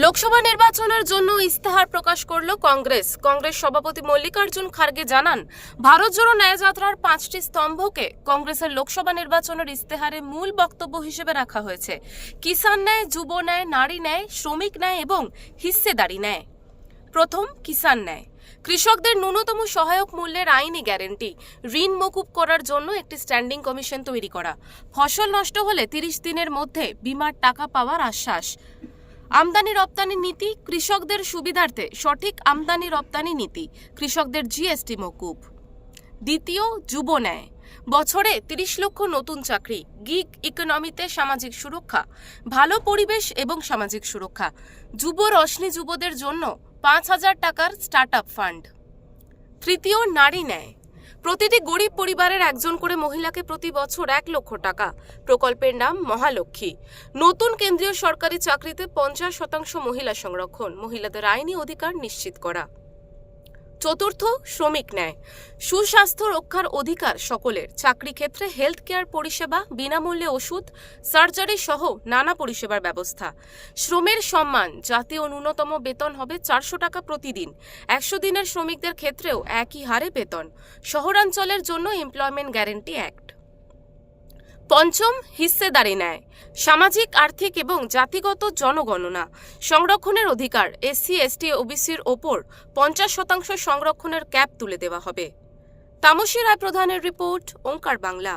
লোকসভা নির্বাচনের জন্য ইস্তেহার প্রকাশ করল কংগ্রেস। কংগ্রেস সভাপতি মল্লিকার্জুন খার্গে জানান, ভারত জোড়ো ন্যায়যাত্রার পাঁচটি স্তম্ভকে কংগ্রেসের লোকসভা নির্বাচনের ইস্তেহারে মূল বক্তব্য হিসেবে রাখা হয়েছে। কিষাণ ন্যায়, যুব ন্যায়, নারী ন্যায়, শ্রমিক ন্যায় এবং হিস্সেদারি ন্যায়। প্রথম, কিষাণ ন্যায়। কৃষকদের ন্যূনতম সহায়ক মূল্যের আইনি গ্যারেন্টি, ঋণ মকুব করার জন্য একটি স্ট্যান্ডিং কমিশন তৈরি করা। ফসল নষ্ট হলে তিরিশ দিনের মধ্যে বিমার টাকা পাওয়ার আশ্বাস। আমদানি রপ্তানি নীতি কৃষকদের সুবিধার্থে সঠিক আমদানি রপ্তানি নীতি, কৃষকদের জিএসটি মকুব। দ্বিতীয়, যুব ন্যায়। বছরে তিরিশ লক্ষ নতুন চাকরি, গিগ ইকোনমিতে সামাজিক সুরক্ষা, ভালো পরিবেশ এবং সামাজিক সুরক্ষা। যুব রশ্মি যুবদের জন্য পাঁচ হাজার টাকার স্টার্ট আপ ফান্ড। তৃতীয়, নারী ন্যায়। প্রতিটি গরিব পরিবারের একজন করে মহিলাকে প্রতি বছর এক লক্ষ টাকা। প্রকল্পের নাম মহালক্ষ্মী। নতুন কেন্দ্রীয় সরকারি চাকরিতে পঞ্চাশ শতাংশ মহিলা সংরক্ষণ। মহিলাদের আইনি অধিকার নিশ্চিত করা। চতুর্থ শ্রমিক ন্যায়। সুস্বাস্থ্য রক্ষার অধিকার সকলের। চাকরি ক্ষেত্রে হেলথ কেয়ার পরিষেবা, বিনামূল্যে ওষুধ সার্জারি সহ নানা পরিষেবার ব্যবস্থা। শ্রমের সম্মান, জাতীয় ন্যূনতম বেতন হবে চারশো টাকা প্রতিদিন। একশো দিনের শ্রমিকদের ক্ষেত্রেও একই হারে বেতন। শহরাঞ্চলের জন্য এমপ্লয়মেন্ট গ্যারেন্টি অ্যাক্ট পঞ্চম হিস্সেদারি নেয় সামাজিক, আর্থিক এবং জাতিগত জনগণনা। সংরক্ষণের অধিকার এসসি, এসটি, ওবিসির ওপর পঞ্চাশ শতাংশ সংরক্ষণের ক্যাপ তুলে দেওয়া হবে। তামসী রায় প্রধানের রিপোর্ট, ওঙ্কার বাংলা।